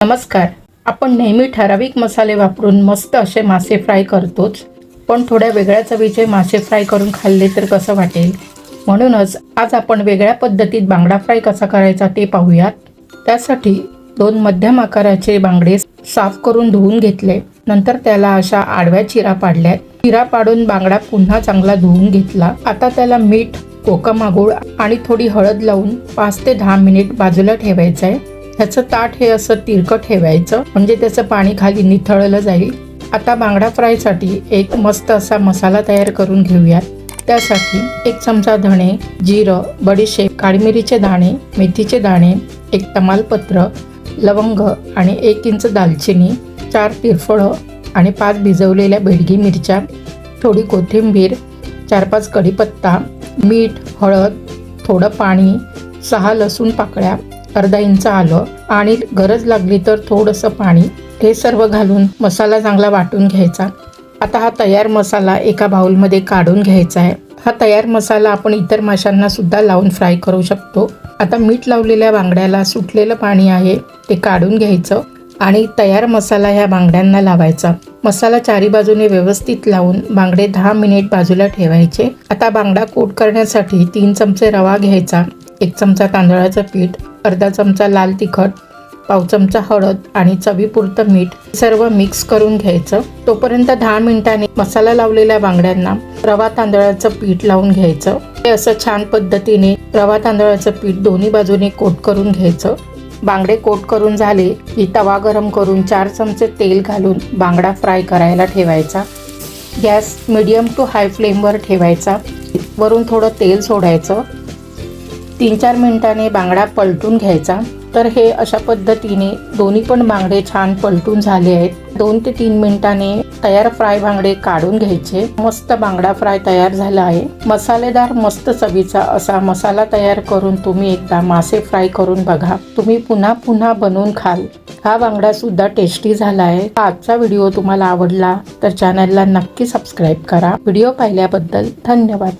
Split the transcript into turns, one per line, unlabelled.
नमस्कार. आपण नेहमी ठराविक मसाले वापरून मस्त असे मासे फ्राय करतोच पण थोड्या वेगळ्या चवीचे मासे फ्राय करून खाल्ले तर कसं वाटेल? म्हणूनच आज आपण वेगळ्या पद्धतीत बांगडा फ्राय कसा करायचा ते पाहूयात. त्यासाठी दोन मध्यम आकाराचे बांगडे साफ करून धुवून घेतले. नंतर त्याला अशा आडव्या चिरा पाडल्या. चिरा पाडून बांगडा पुन्हा चांगला धुवून घेतला. आता त्याला मीठ कोकमागूळ आणि थोडी हळद लावून पाच ते दहा मिनिट बाजूला ठेवायचं आहे ह्याचं ताट हे असं तिरकं ठेवायचं. म्हणजे त्याचं पाणी खाली निथळलं जाईल. आता बांगडा फ्रायसाठी एक मस्त असा मसाला तयार करून घेऊयात. त्यासाठी एक चमचा धणे जिरं बडीशेप काळी मिरीचे दाणे मेथीचे दाणे एक तमालपत्र लवंग आणि एक इंच दालचिनी चार तिरफळं आणि पाच भिजवलेल्या बेडगी मिरच्या थोडी कोथिंबीर चार पाच कढीपत्ता मीठ हळद थोडं पाणी सहा लसूण पाकळ्या अर्धा इंच आलं आणि गरज लागली तर थोडंसं पाणी हे सर्व घालून मसाला चांगला वाटून घ्यायचा. आता हा तयार मसाला एका बाउलमध्ये काढून घ्यायचा आहे. हा तयार मसाला आपण इतर माशांना सुद्धा लावून फ्राय करू शकतो. आता मीठ लावलेल्या बांगड्याला सुटलेलं पाणी आहे ते काढून घ्यायचं आणि तयार मसाला ह्या बांगड्यांना लावायचा. मसाला चारी बाजूने व्यवस्थित लावून बांगडे दहा मिनिट बाजूला ठेवायचे. आता बांगडा कोट करण्यासाठी तीन चमचे रवा घ्यायचा एक चमचा तांदळाचं पीठ अर्धा चमचा लाल तिखट पाव चमचा हळद आणि चवीपुरतं मीठ सर्व मिक्स करून घ्यायचं. तोपर्यंत दहा मिनिटांनी मसाला लावलेल्या बांगड्यांना रवा तांदळाचं पीठ लावून घ्यायचं. हे असं छान पद्धतीने रवा तांदळाचं पीठ दोन्ही बाजूने कोट करून घ्यायचं. बांगडे कोट करून झाले की तवा गरम करून चार चमचे तेल घालून बांगडा फ्राय करायला ठेवायचा. गॅस मिडियम टू हाय फ्लेमवर ठेवायचा. वरून थोडं तेल सोडायचं. तीन चार मिनटाने बांगडा पलटून घ्यायचा. तर हे अशा पद्धतीने दोन्ही पण बांगडे छान पलटून झाले आहेत. दोन ते तीन मिनिटाने तयार फ्राय बांगडे काढून घ्यायचे. मस्त बांगडा फ्राय तयार झाला आहे. मसालेदार मस्त चवीचा असा मसाला तयार करून तुम्ही एकदा मासे फ्राय करून बघा. तुम्ही पुन्हा पुन्हा बनवून खाल. हा बांगडा सुद्धा टेस्टी झाला आहे. आजचा व्हिडिओ तुम्हाला आवडला तर चॅनलला नक्की सबस्क्राईब करा. व्हिडिओ पाहिल्याबद्दल धन्यवाद.